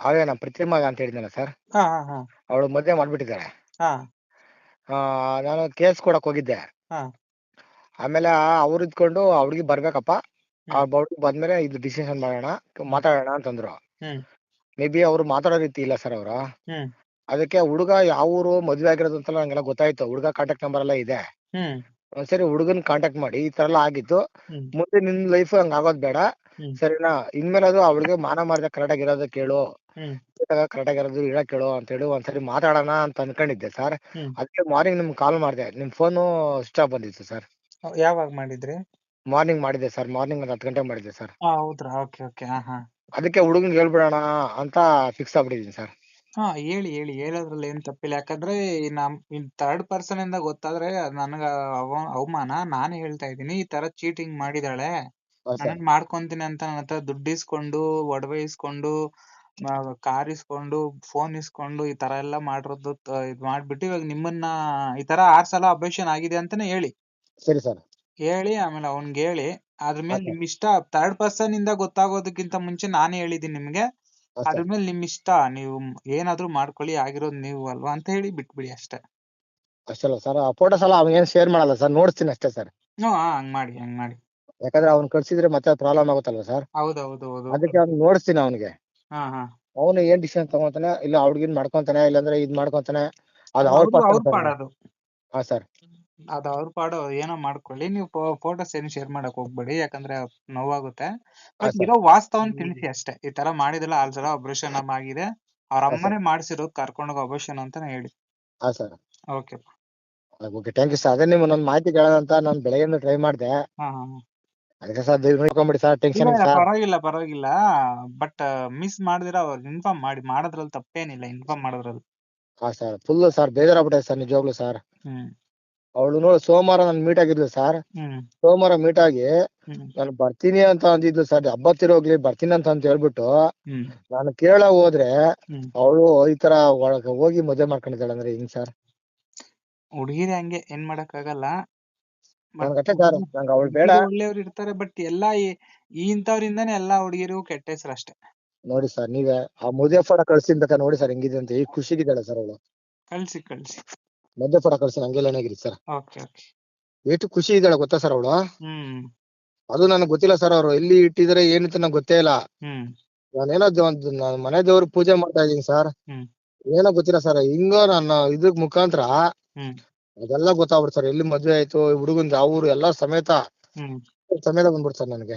ಅವೇ ನಮ್ಮ ಪ್ರತಿಮಾ ಅಂತ ಹೇಳಿದ್ನಲ್ಲ ಸರ್ ಹಾ ಹಾ ಹಾ. ಅವಳು ಮದುವೆ ಮಾಡ್ಬಿಟ್ಟಿದ್ದಾರೆ ಹಾ. ಆ, ನಾನು ಕೇಸ್ ಕೊಡಕ್ ಹೋಗಿದ್ದೆ. ಹಾ. ಆಮೇಲೆ ಅವ್ರು ಇದ್ಕೊಂಡು ಅವ್ರಿಗೆ ಬರ್ಬೇಕಪ್ಪ. ಹುಡ್ಗಿ ಬಂದ್ಮೇಲೆ ಇದು ಡಿಸಿಷನ್ ಮಾಡೋಣ ಮಾತಾಡೋಣ ಅಂತಂದ್ರು. ಹ್ಮ್. ಮೇ ಬಿ ಅವ್ರು ಮಾತಾಡೋ ರೀತಿ ಇಲ್ಲ ಸರ್ ಅವರು. ಹ್ಮ್. ಅದಕ್ಕೆ ಹುಡುಗ ಯಾವ ಊರು ಮದ್ವೆ ಆಗಿರೋದು ಅಂತ ನಂಗೆಲ್ಲ ಗೊತ್ತಾಯ್ತು. ಹುಡುಗ ಕಾಂಟ್ಯಾಕ್ಟ್ ನಂಬರ್ ಎಲ್ಲ ಇದೆ. ಹ್ಮ್. ಒಂದ್ಸರಿ ಹುಡುಗನ್ ಕಾಂಟ್ಯಾಕ್ಟ್ ಮಾಡಿ ಈ ತರ ಎಲ್ಲ ಆಗಿತ್ತು ಹ್ಮ್. ಮುಂದೆ ನಿನ್ ಲೈಫ್ ಹಂಗ ಆಗೋದ್ ಬೇಡ. ಸರಿನಾ? ಇನ್ಮೇಲೆ ಅದು ಅವಳಿಗೆ ಮಾನ ಮಾಡ್ದೆ ಕರೆಕ್ಟ್ ಆಗಿರೋದು ಕೇಳು. ಕರೆಕ್ಟ್ ಆಗಿರೋದು ಇರೋ ಕೇಳು ಅಂತ ಹೇಳಿ ಒಂದ್ಸರಿ ಮಾತಾಡೋಣ ಅಂತ ಅನ್ಕೊಂಡಿದ್ದೆ ಸರ್. ಅದಕ್ಕೆ ಮಾರ್ನಿಂಗ್ ನಿಮ್ಗೆ ಕಾಲ್ ಮಾಡಿದೆ. ನಿಮ್ ಫೋನು ಸ್ವಿಚ್ ಆಫ್ ಬಂದಿತ್ತು ಸರ್. ಯಾವಾಗ ಮಾಡಿದ್ರಿ? ಮಾರ್ನಿಂಗ್ ಮಾಡಿದ್ದೆ ಸರ್. ಮಾರ್ನಿಂಗ್ ಒಂದು ಹತ್ತು ಗಂಟೆ ಮಾಡಿದ್ದೆ ಸರ್. ಹೌದ್ರಾ? Okay okay. ಹಾ ಹಾ. ಅದಕ್ಕೆ ಹುಡುಗನ್ಗೆ ಹೇಳ್ಬಿಡೋಣ ಅಂತ ಫಿಕ್ಸ್ ಆಗ್ಬಿಟ್ಟಿದೀನಿ ಸರ್. ಹಾ ಹೇಳಿ ಹೇಳಿ. ಹೇಳೋದ್ರಲ್ಲಿ ಏನ್ ತಪ್ಪಿಲ್ಲ. ಯಾಕಂದ್ರೆ ನಮ್ ಥರ್ಡ್ ಪರ್ಸನ್ ಇಂದ ಗೊತ್ತಾದ್ರೆ ನನಗ ಅವ ಅವಮಾನ ನಾನೇ ಹೇಳ್ತಾ ಇದೀನಿ ಈ ತರ ಚೀಟಿಂಗ್ ಮಾಡಿದಾಳೆ ನಾನೇನ್ ಮಾಡ್ಕೊಂತೀನಿ ಅಂತ ನನ್ನ ಹತ್ರ ದುಡ್ಡು ಇಸ್ಕೊಂಡು ಒಡವೆ ಇಸ್ಕೊಂಡು ಕಾರ್ ಇಸ್ಕೊಂಡು ಫೋನ್ ಇಸ್ಕೊಂಡು ಈ ತರ ಎಲ್ಲ ಮಾಡಿರೋದು ತ- ಇದ್ ಮಾಡ್ಬಿಟ್ಟು ಇವಾಗ ನಿಮ್ಮನ್ನ ಈ ತರ ಆರ್ ಸಲ ಅಬ್ಲೇಷನ್ ಆಗಿದೆ ಅಂತಾನೆ ಹೇಳಿ. ಸರಿ ಸರ್. ಹೇಳಿ ಆಮೇಲೆ ಅವ್ನ್ಗೆ ಹೇಳಿ. ಅದ್ರ ಮೇಲೆ Okay. ನಿಮ್ ಇಷ್ಟ ಥರ್ಡ್ ಪರ್ಸನ್ ಇಂದ ಗೊತ್ತಾಗೋದಕ್ಕಿಂತ ಮುಂಚೆ ನಾನೇ ಹೇಳಿದೀನಿ ನಿಮ್ಗೆ. ಅದ್ರ ಮೇಲೆ ನಿಮ್ ಇಷ್ಟ ನೀವು ಏನಾದ್ರೂ ಮಾಡ್ಕೊಳ್ಳಿ ಆಗಿರೋದು ನೀವು ಅಲ್ವಾ ಅಂತ ಹೇಳಿ ಬಿಟ್ಬಿಡಿ ಅಷ್ಟೇ. ಅಷ್ಟಲ್ಲ ಸರ್ ಫೋಟೋಸ್ ಎಲ್ಲ ಶೇರ್ ಮಾಡಲ್ಲ ಸರ್ ನೋಡ್ತೀನಿ ಅಷ್ಟೇ ಸರ್. ಹಾ, ಹಂಗ್ ಮಾಡಿ ಹಂಗ್ ಮಾಡಿ. ಯಾಕಂದ್ರೆ ಅವ್ನ್ ಕಳ್ಸಿದ್ರೆ ಮತ್ತೆ ಪ್ರಾಬ್ಲಮ್ ಆಗುತ್ತಲ್ವಾ ಸರ್ ಹೌದೌದು ಹೌದು ಅದಕ್ಕೆ ಅವ್ನು ನೋಡಿಸ್ತೀನಿ ಅವನಿಗೆ. ಹಾ ಹಾ. ಅವನು ಏನ್ ಡಿಸಿಷನ್ ತಗೊಂತಾನೆ ಇಲ್ಲ ಹುಡ್ಗಿನ್ ಮಾಡ್ಕೊಂತಾನೆ ಇಲ್ಲಾಂದ್ರೆ ಇದ್ ಮಾಡ್ಕೊಂತಾನೆ ಅದು ಅವ್ರ ಪಾಡದು. ಹಾ ಸರ್ ಅದ್ ಅವ್ರ ಪಾಡು ಏನೋ ಮಾಡ್ಕೊಳ್ಳಿ ನೀವು ಫೋಟೋಸ್ ಏನು ಶೇರ್ ಮಾಡಕ್ ಹೋಗ್ಬೇಡಿ ಯಾಕಂದ್ರೆ ನೋವಾಗುತ್ತೆ. ಬಟ್ ಇರೋ ವಾಸ್ತವನ್ ತಿಳಿಸಿ ಅಷ್ಟೇ ಈ ತರ ಮಾಡಿದಲ್ಲ ಆಲ್ ಸಲ ಆಪರೇಷನ್ ಆಗಿದೆ. ಅವ್ರ ಅಮ್ಮನೇ ಮಾಡ್ಸಿರೋದ್ ಮಾಡ್ಸಿರೋದು ಕರ್ಕೊಂಡೋಗಿ ಆಪರೇಷನ್ ಅಂತಾನೆ ಹೇಳಿ. ಹಾ sir okay okay thank you sir ಅದೇ ನಿಮ್ಮ ಒಂದ್ ಮಾಹಿತಿ ಕೇಳೋಣ ಅಂತ ನಾನು ಬೆಳಗ್ಗೆಯಿಂದ ಟ್ರೈ ಮಾಡಿದೆ. ಹಾ ಹಾ. ಅದಕ್ಕೆ ಸರ್ ದಯವಿಟ್ಟು ನೋಡ್ಕೊಂಬಿಡಿ ಸರ್ ಟೆನ್ಷನ್ ಸರ್ ಪರವಾಗಿಲ್ಲ ಪರವಾಗಿಲ್ಲ. ಬಟ್ ಮಿಸ್ ಮಾಡಿದಿರ ಅವ್ರು ಇನ್ಫಾರ್ಮ್ ಮಾಡಿ ಮಾಡೋದ್ರಲ್ಲಿ ತಪ್ಪೇನಿಲ್ಲ ಇನ್ಫಾರ್ಮ್ ಮಾಡೋದ್ರಲ್ಲಿ. ಹಾ ಸರ್ ಫುಲ್ ಸರ್ ಬೇಜಾರಾಗ್ಬಿಟ್ಟೆ ಸರ್ ನಿಜವಾಗ್ಲೂ ಸರ್ ಹ್ಮ್. ಅವಳು ನೋಡಿ ಸೋಮವಾರ ನಾನು ಮೀಟ್ ಆಗಿದ್ಲು ಸರ್ ಹ್ಮ್. ಸೋಮವಾರ ಮೀಟ್ ಆಗಿ ಹ್ಮ್. ನಾನು ಬರ್ತೀನಿ ಅಂತ ಅಂದಿದ್ಲು ಸರ್ ಹಬ್ಬ ಹೋಗ್ಲಿ ಬರ್ತೀನಿ ಅಂತ ಅಂತ ಹೇಳ್ಬಿಟ್ಟು ಹ್ಮ್. ನಾನು ಕೇಳ ಹೋದ್ರೆ ಹ್ಮ್. ಅವಳು ಈ ತರ ಒಳಗೆ ಹೋಗಿ ಮದುವೆ ಮಾಡ್ಕೊಂಡಿದ್ದಾಳೆ ಅಂದ್ರೆ ಹಿಂಗ್ ಸರ್ ಹುಡುಗಿರೇ ಹಂಗೆ ಏನ್ ಮಾಡಕ್ ಆಗಲ್ಲ ನನ್ಗೆ ಅಷ್ಟೇ ಸರ್ ನಂಗೆ ಅವಳು ಬೇಡ. ಒಳ್ಳೆಯವ್ರು ಇರ್ತಾರೆ ಬಟ್ ಎಲ್ಲಾ ಈ- ಈ ಇಂಥವ್ರಿಂದಾನೇ ಎಲ್ಲಾ ಹುಡುಗಿರಿಗೂ ಕೆಟ್ಟ ಹೆಸರು ಅಷ್ಟೇ. ನೋಡಿ ಸರ್ ನೀವೇ ಆ ಮುದ್ದೆ ಫೋಟೋ ಕಳ್ಸಿನ ಬೇಕಾ ನೋಡಿ ಸರ್ ಹೆಂಗಿದೆ ಅಂತ ಈಗ ಖುಷಿಗಿದ್ದಾಳೆ ಸರ್ ಅವಳು. ಕಳ್ಸಿ ಕಳ್ಸಿ. ಮದುವೆ ಫೋಟೋ ಕಳ್ಸಿ ಹಂಗೆಲ್ಲ ಏನಾಗಿರಿ ಸರ್ ಓಕೆ ಓಕೆ ಎಷ್ಟು ಖುಷಿ ಇದ್ದಾಳೆ ಗೊತ್ತಾ ಸರ್ ಅವಳು? ಹ್ಮ್. ಅದು ನನಗೆ ಗೊತ್ತಿಲ್ಲ ಸರ್ ಅವ್ರು ಎಲ್ಲಿ ಇಟ್ಟಿದ್ರೆ ಅಂತ ನಂಗೆ ಗೊತ್ತೇ ಇಲ್ಲ. ಹ್ಮ್. ನಾನೇನೋ ದ- ಒಂದು ನಾನ್ ಮನೆ ದೇವ್ರ ಪೂಜೆ ಮಾಡ್ತಾ ಇದೀನಿ ಸರ್ ಹ್ಮ್. ಏನೋ ಗೊತ್ತಿಲ್ಲ ಸರ್ ಹಿಂಗ ನನ್ನ ಇದರ ಮುಖಾಂತರ ಹ್ಮ್. ಅದೆಲ್ಲ ಗೊತ್ತಾಗ್ಬಿಡ್ತು ಸರ್. ಎಲ್ಲಿ ಮದ್ವೆ ಆಯ್ತು ಹುಡುಗನ್ ಯಾವ ಊರು ಎಲ್ಲ ಸಮೇತ ಹ್ಮ್. ಸಮೇತ ಬಂದ್ಬಿಡ್ತು ಸರ್ ನನಗೆ.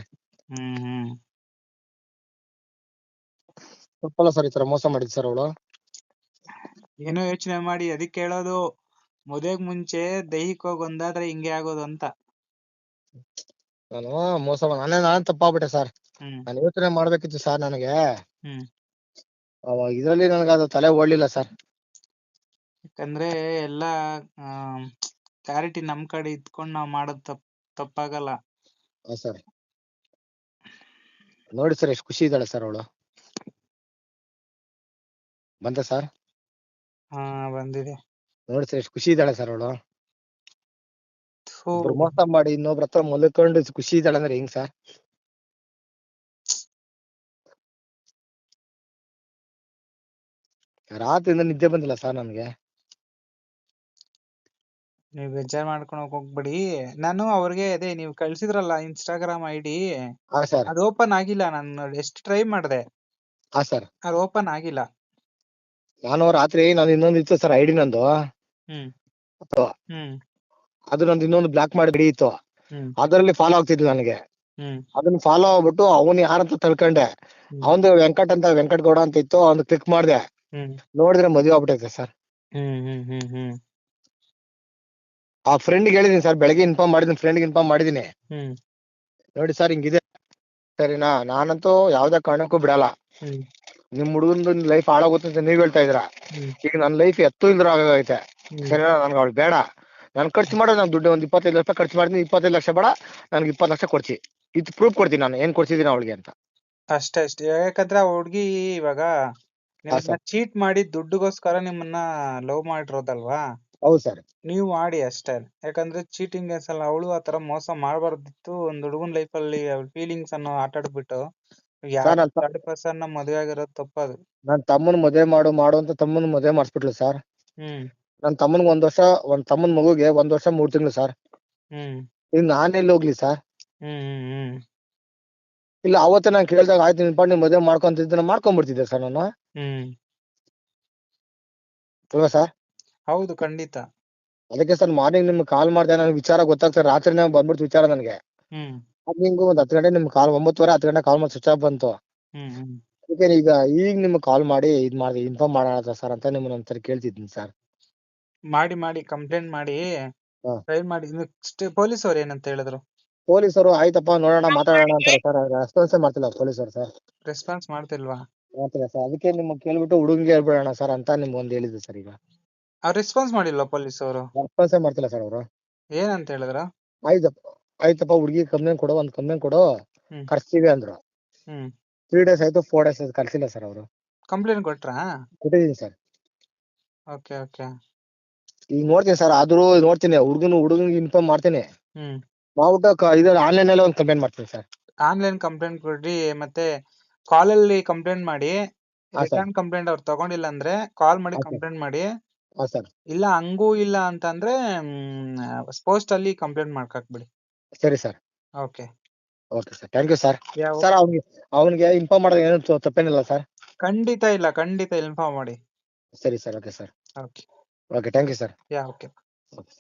ಹ್ಮ್ ಹ್ಮ್. ತಪ್ಪಲ್ಲ ಸರ್ ಈ ತರ ಮೋಸ ಮಾಡಿದ್ ಸರ್ ಅವಳು. ಏನೋ ಯೋಚನೆ ಮಾಡಿ ಅದಕ್ಕೆ ಹೇಳೋದು ಮದುವೆಗ್ ಮುಂಚೆ ದೈಹಿಕವಾಗಿ ಒಂದಾದ್ರೆ ಹಿಂಗೆ ಆಗೋದು ಅಂತ. ನಾನು ಮೋಸ ಮಾಡ್- ನಾನೇ ನಾನ್ ತಪ್ಪಾಗ್ಬಿಟ್ಟೆ ಸರ್. ಹ್ಮ್. ನಾನು ಯೋಚನೆ ಮಾಡ್ಬೇಕಿತ್ತು ಸರ್ ನನಗೆ. ಹ್ಮ್. ಅವಾಗ ಇದ್ರಲ್ಲಿ ನನಗೆ ಅದು ತಲೆ ಓಡ್ಲಿಲ್ಲ ಸರ್. ಯಾಕಂದ್ರೆ ಆ ಕ್ಲಾರಿಟಿ ನಮ್ ಕಡೆ ಇದ್ಕೊಂಡ್ ನಾವ್ ಮಾಡೋದ್ ತಪ್ ತಪ್ಪಾಗಲ್ಲ. ಹಾ ಸರ್. ನೋಡಿ ಸರ್ ಎಷ್ಟು ಖುಷಿ ಇದ್ದಾಳೆ ಸರ್ ಅವಳು. ಬಂತ ಸರ್? ಹಾ ಬಂದಿದೆ. ನೋಡಿ ಸರ್ ಎಷ್ಟು ಖುಷಿ ಇದ್ದಾಳೆ ಸರ್ ಅವಳು. ಒಬ್ರು ಮೋಸ ಮಾಡಿ ಇನ್ನೊಬ್ರ ಹತ್ರ ಮಲ್ಕೊಂಡು ಖುಷಿ ಇದ್ದಾಳೆ ಅಂದ್ರೆ ಹೆಂಗ್ ಸರ್? ರಾತ್ರಿಯಿಂದ ನಿದ್ದೆ ಬಂದಿಲ್ಲ ಸರ್ ನನ್ಗೆ. ನೀವ್ ಬೇಜಾರ್ ಮಾಡ್ಕೊಳಕ್ ಹೋಗ್ಬೇಡಿ. ನಾನು ಅವ್ರಿಗೆ ಅದೇ ನೀವ್ ಕಳ್ಸಿದ್ರಲ್ಲ ಇನ್ಸ್ಟಾಗ್ರಾಮ್ ಐಡಿ ಹಾ ಸರ್. ಅದು ಓಪನ್ ಆಗಿಲ್ಲ. ನಾನು ಎಷ್ಟು ಟ್ರೈ ಮಾಡ್ದೆ. ಹಾ ಸರ್. ಅದು ಓಪನ್ ಆಗಿಲ್ಲ. ನಾನು ರಾತ್ರಿ ನಾನು ಇನ್ನೊಂದು ಇತ್ತು ಸರ್ ಐಡಿ ನಂದು. ಹ್ಮ್. ಅದು ಹ್ಮ್. ಅದು ನಂದು ಇನ್ನೊಂದು ಬ್ಲಾಕ್ ಮಾಡಿ ಬಿಡಿ ಇತ್ತು. ಹ್ಮ್. ಅದರಲ್ಲಿ ಫಾಲೋ ಆಗ್ತಿದ್ಲು ನನಗೆ. ಹ್ಮ್. ಅದನ್ನ ಫಾಲೋ ಆಗ್ಬಿಟ್ಟು ಅವನು ಯಾರಂತ ತಿಳ್ಕೊಂಡೆ. ಅವಂದು ವೆಂಕಟ್ ಅಂತ ವೆಂಕಟ್ ಗೌಡ ಅಂತ ಇತ್ತು. ಅವ್ನು ಕ್ಲಿಕ್ ಮಾಡ್ದೆ. ಹ್ಮ್. ನೋಡಿದ್ರೆ ಮದುವೆ ಆಗ್ಬಿಟ್ಟೈತೆ ಸರ್. ಹ್ಮ್ ಹ್ಮ್ ಹ್ಮ್ ಹ್ಮ್. ಆ ಫ್ರೆಂಡ್ ಹೇಳಿದೀನಿ ಸರ್ ಬೆಳಗ್ಗೆ ಇನ್ಫಾರ್ಮ್ ಮಾಡಿದೀನಿ ಫ್ರೆಂಡ್ ಇನ್ಫಾರ್ಮ್ ಮಾಡಿದೀನಿ. ಹ್ಮ್. ನೋಡಿ ಸರ್ ಹಿಂಗಿದೆ. ಸರಿನಾ? ನಾನಂತೂ ಯಾವ್ದೇ ಕಾರಣಕ್ಕೂ ಬಿಡಲ್ಲ. ಹ್ಮ್. ನಿಮ್ ಹುಡುಗಂದು ಲೈಫ್ ಹಾಳಾಗುತ್ತೆ ಅಂತ ನೀವ್ ಹೇಳ್ತಾ ಇದ್ರ ಹ್ಮ್. ಈಗ ನನ್ನ ಲೈಫ್ ಎತ್ತು ಇಲ್ದ್ರ ಆಗೈತೆ ಹ್ಮ್. ಸರಿನಾ? ನನ್ಗೆ ಅವ್ಳು ಬೇಡ. ನಾನು ಖರ್ಚು ಮಾಡೋದು ನಾನು ದುಡ್ಡು ಒಂದ್ ಇಪ್ಪತ್ತೈದು ಲಕ್ಷ ಖರ್ಚು ಮಾಡಿದೀನಿ ಇಪ್ಪತ್ತೈದು ಲಕ್ಷ ಬೇಡ ನನ್ಗೆ ಇಪ್ಪತ್ತು ಲಕ್ಷ ಕೊಡ್ಸಿ. ಇದು ಪ್ರೂಫ್ ಕೊಡ್ತೀನಿ ನಾನು ಏನ್ ಕೊಡ್ಸಿದ್ದೀನಿ ಅವಳಿಗೆ ಅಂತ. ಅಷ್ಟೇ ಅಷ್ಟೇ. ಯಾಕಂದ್ರೆ ಆ ಹುಡ್ಗಿ ಇವಾಗ ನಿಮ್ಮನ್ನ ಚೀಟ್ ಮಾಡಿ ದುಡ್ಡುಗೋಸ್ಕರ ನಿಮ್ಮನ್ನ ಲವ್ ಮಾಡಿರೋದಲ್ವಾ? ಹೌದು ಸರ್. ನೀವು ಮಾಡಿ ಅಷ್ಟೇ. ಯಾಕಂದ್ರೆ ಚೀಟಿಂಗ್ ಅಲ್ಲ ಅವಳು ಆತರ ಮೋಸ ಮಾಡಬಾರ್ದಿತ್ತು. ಒಂದ್ ಹುಡುಗನ್ ಲೈಫ್ ಅಲ್ಲಿ ಫೀಲಿಂಗ್ಸ್ ಅನ್ನು ಆಟ ಆಡ್ಬಿಟ್ಟು ಯಾರು ಸರ್ ಥರ್ಡ್ ಪರ್ಸನ್ನ ಮದ್ವೆ ಆಗಿರೋದು ತಪ್ಪದು. ನನ್ ತಮ್ಮನ ಮದುವೆ ಮಾಡು ಮಾಡು ಅಂತ ತಮ್ಮನ ಮದುವೆ ಮಾಡಿಸ್ಬಿಟ್ಲು ಸರ್. ಹ್ಮ್. ನನ್ ತಮ್ಮನ್ಗೆ ಒಂದ್ ವರ್ಷ ಒಂದ್ ತಮ್ಮನ ಮಗುಗೆ ಒಂದ್ ವರ್ಷ ಮೂರ್ ತಿಂಗಳು ಸರ್. ಹ್ಮ್. ಈಗ ನಾನೆಲ್ಲಿ ಹೋಗ್ಲಿ ಸರ್? ಹ್ಮ್ ಹ್ಮ್ ಹ್ಮ್. ಇಲ್ಲ ಅವತ್ತೇ ನಾನ್ ಕೇಳಿದಾಗ ಆಯ್ತು ನಿನ್ ಪಾಡ್ ನೀನ್ ಮದುವೆ ಮಾಡ್ಕೊಂತಿದ್ದ ಮಾಡ್ಕೊಂಡ್ಬಿಡ್ತಿದ್ದೆ ಸರ್ ನಾನು. ಹ್ಮ್. ಅಲ್ವಾ ಸರ್? ಹೌದು ಖಂಡಿತ. ಅದಕ್ಕೆ ಸರ್ ಮಾರ್ನಿಂಗ್ ನಿಮ್ಗೆ ಕಾಲ್ ಮಾಡಿದೆ ನನಗೆ ವಿಚಾರ ಗೊತ್ತಾಗ್ತದೆ ರಾತ್ರಿ ಬಂದ್ಬಿಡ್ತು ವಿಚಾರ ನನಗೆ. ಹ್ಮ್. ಮಾರ್ನಿಂಗ್ ಒಂದ್ ಹತ್ತು ಗಂಟೆ ನಿಮ್ಗೆ ಕಾಲ್ ಒಂಬತ್ತುವರೆ ಹತ್ತು ಗಂಟೆ ಕಾಲ್ ಮಾಡಿ ಸ್ವಿಚ್ ಆಫ್ ಬಂತು. ಹ್ಮ್ ಅದಕ್ಕೆ ಈಗ ಈಗ ನಿಮ್ಗೆ ಕಾಲ್ ಮಾಡಿ ಇದ್ ಮಾಡಿ ಇನ್ಫಾರ್ಮ್ ಮಾಡೋಣ ಸರ್ ಅಂತ ನಿಮ್ಮನ್ನ ಒಂದ್ಸರಿ ಕೇಳ್ತಿದ್ದೀನಿ ಸರ್. ಮಾಡಿ ಮಾಡಿ ಕಂಪ್ಲೇಂಟ್ ಮಾಡಿ. ಹಾ. ಟ್ರೈ ಮಾಡಿ. ಪೊಲೀಸ್ ಅವ್ರು ಏನಂತ ಹೇಳಿದ್ರು? ಪೊಲೀಸರು ಆಯ್ತಪ್ಪ ನೋಡೋಣ ಮಾತಾಡೋಣ ಅಂತಾರೆ ಸರ್. ರೆಸ್ಪಾನ್ಸೇ ಮಾಡ್ತಿಲ್ಲ ಪೊಲೀಸರು ಸರ್. ರೆಸ್ಪಾನ್ಸ್ ಮಾಡ್ತಿಲ್ವಾ? ಮಾಡ್ತಿಲ್ಲ ಸರ್. ಅದಕ್ಕೆ ನಿಮ್ಗೆ ಕೇಳ್ಬಿಟ್ಟು ಹುಡುಗಿಗೆ ಹೇಳ್ಬಿಡೋಣ ಸರ್ ಅಂತ ನಿಮ್ಗೆ ಒಂದ್ ಹೇಳಿದ್ದೆ ಸರ್ ಈಗ. ರೆಸ್ಪಾನ್ಸ್ ಮಾಡಿಲ್ಲ ಪೊಲೀಸ್ ಅವರು? ರೆಸ್ಪಾನ್ಸೇ ಮಾಡ್ತಿಲ್ಲ ಸರ್ ಅವರು. ಏನಂತ ಹೇಳಿದ್ರ? ಆಯ್ತಪ್ಪ ಆಯ್ತಪ್ಪ ಹುಡುಗಿ ಕಂಪ್ಲೇಂಟ್ ಕೊಡು ಒಂದ್ ಕಂಪ್ಲೇಂಟ್ ಕೊಡು ಹ್ಮ್. ಕರ್ಸ್ತೀವಿ ಅಂದ್ರು. ಹ್ಮ್. ತ್ರೀ ಡೇಸ್ ಆಯ್ತು ಫೋರ್ ಡೇಸ್ ಆಯ್ತು ಕರ್ಸಿಲ್ಲ ಸರ್ ಅವರು. ಕಂಪ್ಲೇಂಟ್ ಕೊಟ್ರಾ? ಕೊಟ್ಟಿದ್ದೀನಿ ಸರ್ ಓಕೆ ಓಕೆ ಈಗ ನೋಡ್ತೀನಿ ಸರ್ ಆದ್ರೂ ನೋಡ್ತೀನಿ ಹುಡುಗನ ಹುಡುಗನಿಗೆ ಇನ್ಫಾರ್ಮ್ ಮಾಡ್ತೀನಿ. ಹ್ಮ್. ಮಾಡ್ಬಿಟ್ಟು ಕ- ಇದು ಆನ್ಲೈನ್ ಅಲ್ಲಿ ಒಂದು ಕಂಪ್ಲೇಂಟ್ ಮಾಡ್ತೀನಿ ಸರ್ ಆನ್ಲೈನ್ ಕಂಪ್ಲೇಂಟ್ ಕೊಡ್ರಿ ಮತ್ತೆ ಕಾಲ್ ಅಲ್ಲಿ ಕಂಪ್ಲೇಂಟ್ ಮಾಡಿ ಹಾ, sir. ರಿಟರ್ನ್ ಕಂಪ್ಲೇಂಟ್ ಅವ್ರು ತಗೊಂಡಿಲ್ಲ ಅಂದ್ರೆ ಕಾಲ್ ಮಾಡಿ ಹಾ, sir. ಕಂಪ್ಲೇಂಟ್ ಮಾಡಿ ಹಾ ಸರ್ ಇಲ್ಲ ಹಂಗೂ ಇಲ್ಲ ಅಂತಂದ್ರೆ ಪೋಸ್ಟ್ ಅಲ್ಲಿ ಕಂಪ್ಲೇಂಟ್ ಮಾಡ್ಕಾಕ್ಬಿಡಿ ಸರಿ sir. Okay. Okay sir. Thank you sir sir ಅವ್ನಿಗೆ ಅವ್ನಿಗೆ ಇನ್ಫಾರ್ಮ್ ಮಾಡಿದ್ರೆ ಏನು ತಪ್ಪೇನಿಲ್ಲ ಸರ್? ಖಂಡಿತ ಇಲ್ಲ ಖಂಡಿತ ಇನ್ಫಾರ್ಮ್ ಮಾಡಿ. ಸರಿ sir okay sir. Okay. Okay thank you sir. Yeah okay. Okay